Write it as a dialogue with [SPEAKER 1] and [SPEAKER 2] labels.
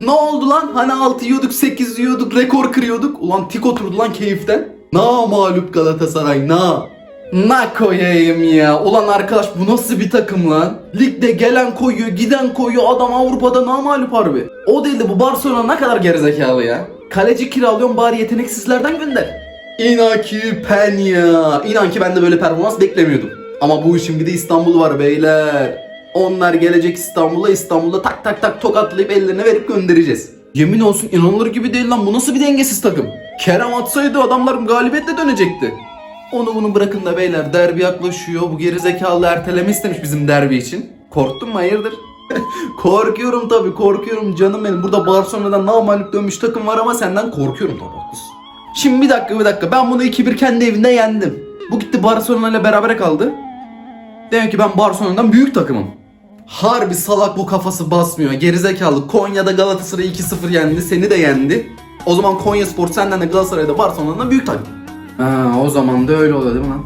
[SPEAKER 1] Ne oldu lan? Hani 6 yiyorduk 8 yiyorduk rekor kırıyorduk. Ulan tik oturdu lan keyiften. Na mağlup Galatasaray na. Na koyayım ya. Ulan arkadaş bu nasıl bir takım lan? Ligde gelen koyuyor giden koyuyor adam Avrupa'da na mağlup harbi. O değil de bu Barcelona ne kadar gerizekalı ya. Kaleci kiralıyorsun bari yeteneksizlerden gönder. Inaki Peña. İnan ki ben de böyle performans beklemiyordum. Ama bu işin bir de İstanbul var beyler. Onlar gelecek İstanbul'a İstanbul'da tak tak tak tokatlayıp ellerine verip göndereceğiz. Yemin olsun inanılır gibi değil lan bu nasıl bir dengesiz takım. Kerem atsaydı adamlar galibiyetle dönecekti. Onu bunu bırakın da beyler derbi yaklaşıyor. Bu gerizekalı erteleme istemiş bizim derbi için. Korktun mu hayırdır? korkuyorum tabii korkuyorum canım benim. Burada Barcelona'dan namalip dönmüş takım var ama senden korkuyorum tabii haklısın. Şimdi bir dakika bir dakika ben bunu 2-1 kendi evinde yendim. Bu gitti Barcelona ile berabere kaldı. Demek ki ben Barcelona'dan büyük takımım. Harbi salak bu kafası basmıyor. Gerizekalı Konya'da Galatasaray'ı 2-0 yendi. Seni de yendi. O zaman Konya Spor senden de Galatasaray'da Barcelona'dan büyük takım. Ha, o zaman da öyle oluyor değil mi lan?